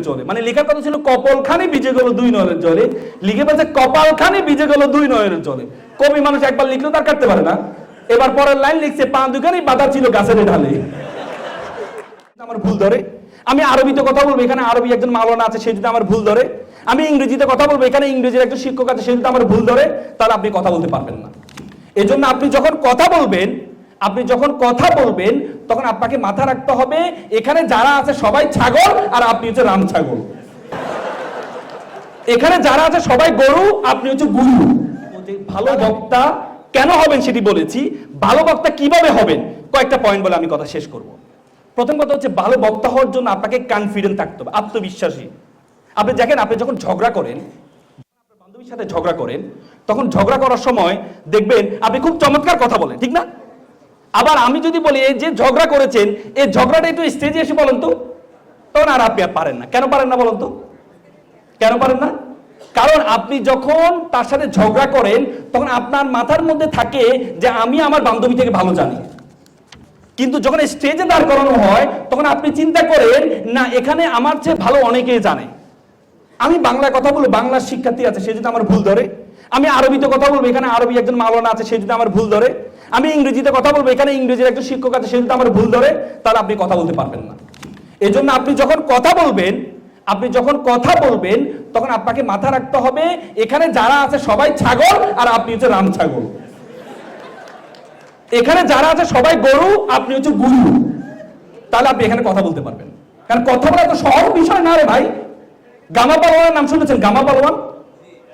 জলে। মানে লেখার কথা ছিল গেল দুই নয়নের জলে। লিখে কপালখানি গেল দুই নয়নের জলে। কবি মানুষ একবার লিখলো তার কাটতে পারে না। এবার পরের লাইন লিখছে দুখানি ছিল গাছের ঢালে আমার ভুল ধরে। আমি আরবিতে কথা বলব, এখানে আরবি একজন মাওলানা আছে, সে যদি আমার ভুল ধরে। আমি ইংরেজিতে কথা বলব, এখানে ইংরেজির একজন শিক্ষক আছে, সে যদি আমার ভুল ধরে, তাহলে আপনি কথা বলতে পারবেন না। এজন্য আপনি যখন কথা বলবেন আপনি যখন কথা বলবেন, তখন আপনাকে মাথা রাখতে হবে, এখানে যারা আছে সবাই ছাগল, আর আপনি হচ্ছে রাম ছাগল। এখানে যারা আছে সবাই গরু, আপনি হচ্ছে গুরু। ভালো বক্তা কেন হবেন সেটি বলেছি। ভালো বক্তা কীভাবে হবেন? কয়েকটা পয়েন্ট বলে আমি কথা শেষ করব। প্রথম কথা হচ্ছে, ভালো বক্তা হওয়ার জন্য আপনাকে কনফিডেন্ট থাকতে হবে, আত্মবিশ্বাসী। আপনি দেখেন, আপনি যখন ঝগড়া করেন বান্ধবীর সাথে ঝগড়া করেন, তখন ঝগড়া করার সময় দেখবেন, আপনি খুব চমৎকার কথা বলেন, ঠিক না? আবার আমি যদি বলি, এই যে ঝগড়া করেছেন, এই ঝগড়াটা একটু স্টেজে এসে বলেন তো তখন আর আপনি পারেন না। কেন পারেন না বলেন তো? কেন পারেন না? কারণ আপনি যখন তার সাথে ঝগড়া করেন, তখন আপনার মাথার মধ্যে থাকে যে আমি আমার বান্ধবী থেকে ভালো জানি। কিন্তু যখন স্টেজে দাঁড় করানো হয়, তখন আপনি চিন্তা করেন, না, এখানে আমার চেয়ে ভালো অনেকেই জানে। আমি বাংলা কথা বলব বাংলার শিক্ষার্থী আছে, সে যদি আমার ভুল ধরে আমি আরবিতে কথা বলব, এখানে আরবি একজন মাওলানা আছে, সে যদি আমার ভুল ধরে, আমি ইংরেজিতে কথা বলব, এখানে ইংরেজির একজন শিক্ষক আছে, সে যদি আমার ভুল ধরে, তাহলে আপনি কথা বলতে পারবেন না। এজন্য আপনি যখন কথা বলবেন, আপনি যখন কথা বলবেন, তখন আপনাকে মাথা রাখতে হবে, এখানে যারা আছে সবাই ছাগল, আর আপনি হচ্ছে রাম ছাগল। এখানে যারা আছে সবাই গরু, আপনি হচ্ছে গুরু। তাহলে আপনি এখানে কথা বলতে পারবেন। কারণ কথা বলা তো সহজ বিষয় না রে ভাই। গামা পালোয়ানের নাম শুনেছেন? গামা পালোয়ান?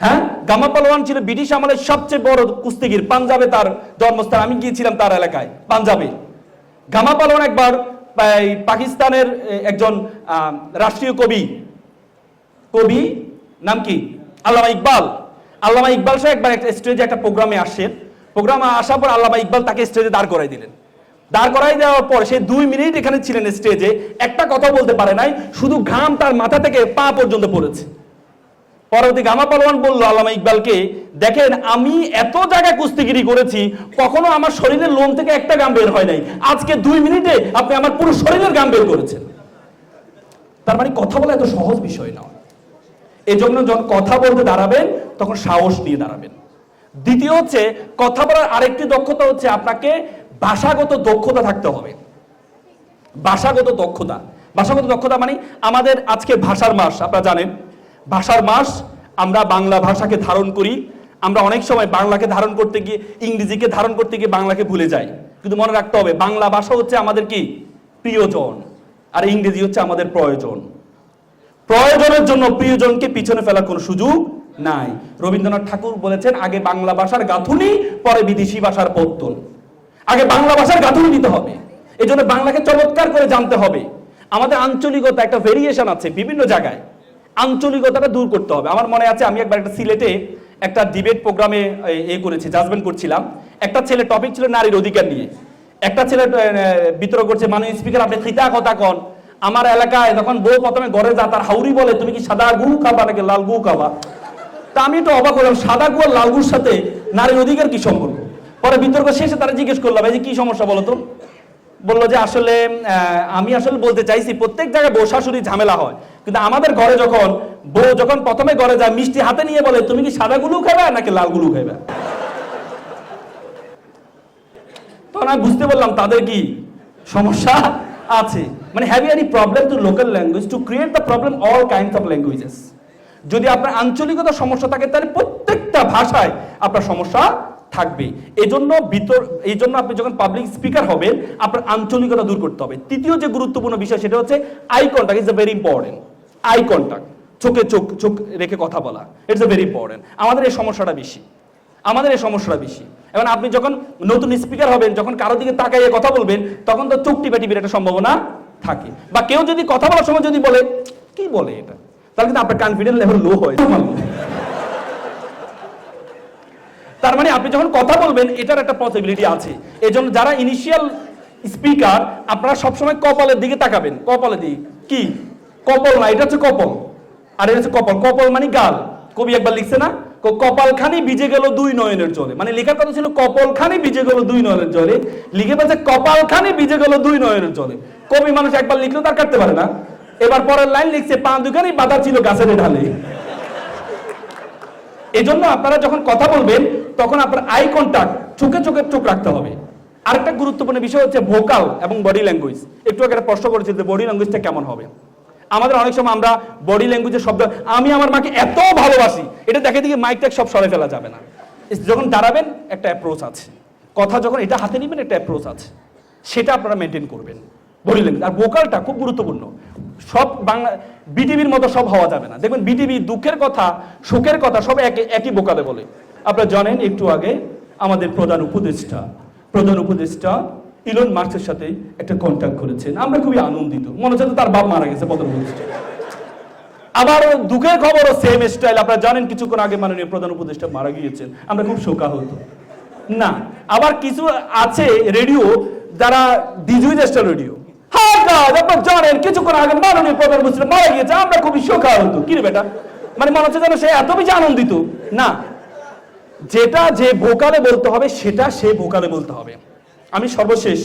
হ্যাঁ? গামা পালোয়ান ছিল ব্রিটিশ আমলের সবচেয়ে বড় কুস্তিগির, পাঞ্জাবে তার জন্মস্থান। আমি গিয়েছিলাম তার এলাকায়, পাঞ্জাবে। গামা পালোয়ান একবার পাকিস্তানের একজন রাষ্ট্রীয় কবি কবি, নাম কি? আল্লামা ইকবাল। আল্লামা ইকবাল সাহেব একবার একটা স্টেজে একটা প্রোগ্রামে আসেন প্রোগ্রামে আসার পর আল্লামা ইকবাল তাকে স্টেজে দাঁড় করাই দিলেন। দাঁড় করাই দেওয়ার পর সে দুই মিনিট এখানে ছিলেন স্টেজে একটা কথা বলতে পারে নাই, শুধু ঘাম তার মাথা থেকে পা পর্যন্ত পড়েছে। পরবর্তী গামা পালোয়ান বলল, আল্লামা ইকবালকে, দেখেন, আমি এত জায়গায় কুস্তিগিরি করেছি, কখনো আমার শরীরের লোম থেকে একটা গাম বের হয় নাই। আজকে দুই মিনিটে আপনি আমার পুরো শরীরের গাম বের করেছেন। তার মানে কথা বলা এত সহজ বিষয় নয় এজন্য যখন কথা বলতে দাঁড়াবেন, তখন সাহস নিয়ে দাঁড়াবেন। দ্বিতীয় হচ্ছে, কথা বলার আরেকটি দক্ষতা হচ্ছে আপনাকে ভাষাগত দক্ষতা থাকতে হবে। ভাষাগত দক্ষতা। ভাষাগত দক্ষতা মানে আমাদের আজকে ভাষার মাস, আপনারা জানেন। ভাষার মাস, আমরা বাংলা ভাষাকে ধারণ করি। আমরা অনেক সময় বাংলাকে ধারণ করতে গিয়ে ইংরেজিকে ধারণ করতে গিয়ে বাংলাকে ভুলে যাই। কিন্তু মনে রাখতে হবে, বাংলা ভাষা হচ্ছে আমাদের কি? প্রিয়জন। আর ইংরেজি হচ্ছে আমাদের প্রয়োজন। প্রয়োজনের জন্য প্রিয়জনকে পিছনে ফেলার কোনো সুযোগ নাই। রবীন্দ্রনাথ ঠাকুর বলেছেন, আগে বাংলা ভাষার গাঁথুনি, পরে বিদেশি ভাষার পত্তন আগে বাংলা ভাষার গাঁথুনি দিতে হবে। এই জন্য বাংলাকে চমৎকার করে জানতে হবে। আমাদের আঞ্চলিকতা একটা ভেরিয়েশন আছে বিভিন্ন জায়গায়। আঞ্চলিকতাটা দূর করতে হবে। আমার মনে আছে, আমি একবার একটা সিলেটে একটা ডিবেট প্রোগ্রামে এ করেছি জাজমেন্ট করছিলাম। একটা ছেলে টপিক ছিল নারীর অধিকার নিয়ে। একটা ছেলে বিতর্ক করছে, মাননীয় স্পিকার আপনি খিতা কথা কন। আমার এলাকায় যখন বউ প্রথমে ঘরে যা তার হাউরি বলে, তুমি কি সাদা গু খাবা নাকি লাল গু খাবা? তা আমি একটু অবাক হলাম, সাদা গু আর লাল গুর সাথে নারীর অধিকার কি সম্পর্ক? পরে বিতর্ক শেষে তারা জিজ্ঞেস করলাম এই যে কি সমস্যা বলো তো? বলল যে আসলে আমি আসলে বলতে চাইছি, প্রত্যেক জায়গায় বউ শাশুড়ি ঝামেলা হয়। কিন্তু আমাদের ঘরে যখন বউ যখন প্রথমে ঘরে যায়, মিষ্টি হাতে নিয়ে বলে, তুমি কি সাদা গুলু খাবে নাকি লাল গুলু খাবে? তখন আমি বুঝতে পারলাম তাদের কি সমস্যা আছে। মানে have you any problem to local language to create the problem all kinds of languages যদি আপনার আঞ্চলিকতা সমস্যা থাকে, তাহলে প্রত্যেকটা ভাষায় আপনার সমস্যা থাকবে। এই জন্য ভিতর এই জন্য আপনি যখন পাবলিক স্পিকার হবেন, আপনার আঞ্চলিকতা দূর করতে হবে। তৃতীয় যে গুরুত্বপূর্ণ বিষয়, সেটা হচ্ছে eye contact is a very important eye contact চোখে চোখ চোখ রেখে কথা বলা ইটস এ ভেরি ইম্পর্টেন্ট আমাদের এই সমস্যাটা বেশি। আমাদের এই সমস্যাটা বেশি। এখন আপনি যখন নতুন স্পিকার হবেন, যখন কারও দিকে তাকাইয়ে কথা বলবেন, তখন তো চোখ টিপা টিপির একটা সম্ভাবনা থাকে। বা কেউ যদি কথা বলার সময় যদি বলে, কি বলে এটা? তাহলে কিন্তু আপনার কনফিডেন্স লেভেল লো হয়। তার মানে আপনি যখন কথা বলবেন, এটার একটা পসিবিলিটি আছে। এই জন্য যারা ইনিশিয়াল স্পিকার আপনারা সবসময় কপালের দিকে তাকাবেন। কপালের দিকে। কি? কপল না, এটা হচ্ছে কপল। আর এটা হচ্ছে কপাল। কপাল মানে গাল। কবি একবার লিখছে না? কপালখানি ভিজে গেল দুই নয়নের জলে। মানে লেখার কথা ছিল, কপালখানি ভিজে গেল দুই নয়নের জলে। লিখে বলছে কপালখানি ভিজে গেল দুই নয়নের জলে। কবি মানুষ একবার লিখলেও তার কাটতে পারে না। এবার পরের লাইন লিখছে পান দুখানি বাধা ছিল গাছের ঢালে এই জন্য আপনারা যখন কথা বলবেন তখন আপনার আই কন্টাক্ট চোখে চোখে চোখ রাখতে হবে। আরেকটা গুরুত্বপূর্ণ বিষয় হচ্ছে ভোকাল এবং বডি ল্যাঙ্গুয়েজ একটু আগে প্রশ্ন করেছিল যে বডি ল্যাঙ্গুয়েজটা কেমন হবে? আমাদের অনেক সময় আমরা বডি ল্যাঙ্গুয়েজের শব্দ আমি আমার মাকে এত ভালোবাসি, এটা দেখে দিকে মাইক ট্যাক সব সরে ফেলা যাবে না। যখন দাঁড়াবেন, একটা অ্যাপ্রোচ আছে। কথা যখন এটা হাতে নেবেন, একটা অ্যাপ্রোচ আছে। সেটা আপনারা মেনটেন করবেন। বডি ল্যাঙ্গুয়েজ আর ভোকালটা খুব গুরুত্বপূর্ণ। সব বাংলা বিটিভির মতো সব হওয়া যাবে না। দেখবেন বিটিভি দুঃখের কথা, সুখের কথা সব একই একই বোকালে বলে। আপনারা জানেন, একটু আগে আমাদের প্রধান উপদেষ্টা প্রধান উপদেষ্টা ইলন মার্কসের সাথে একটা কন্ট্যাক্ট করেছেন। আমরা খুবই আনন্দিত। মনে হচ্ছে তার বাপ মারা গেছে, প্রধান উপদেষ্টা। আবার দুঃখের খবরও সেম স্টাইল আপনারা জানেন, কিছুক্ষণ আগে মাননীয় প্রধান উপদেষ্টা মারা গিয়েছেন। আমরা খুব শোকাহত। না, আবার কিছু আছে রেডিও যারা ডিজিটাল রেডিও হ্যাঁ জানেন, কিছুক্ষণ আগে মাননীয় প্রধান উপদেষ্টা মারা গিয়েছে, আমরা খুবই শোকাহত। কি রে বেটা? মানে মনে হচ্ছে যেন সে এত বেশি আনন্দিত। না যেটা যে ভোকালে বলতে হবে সেটা সে ভোকালে বলতে হবে। আমি সর্বশেষ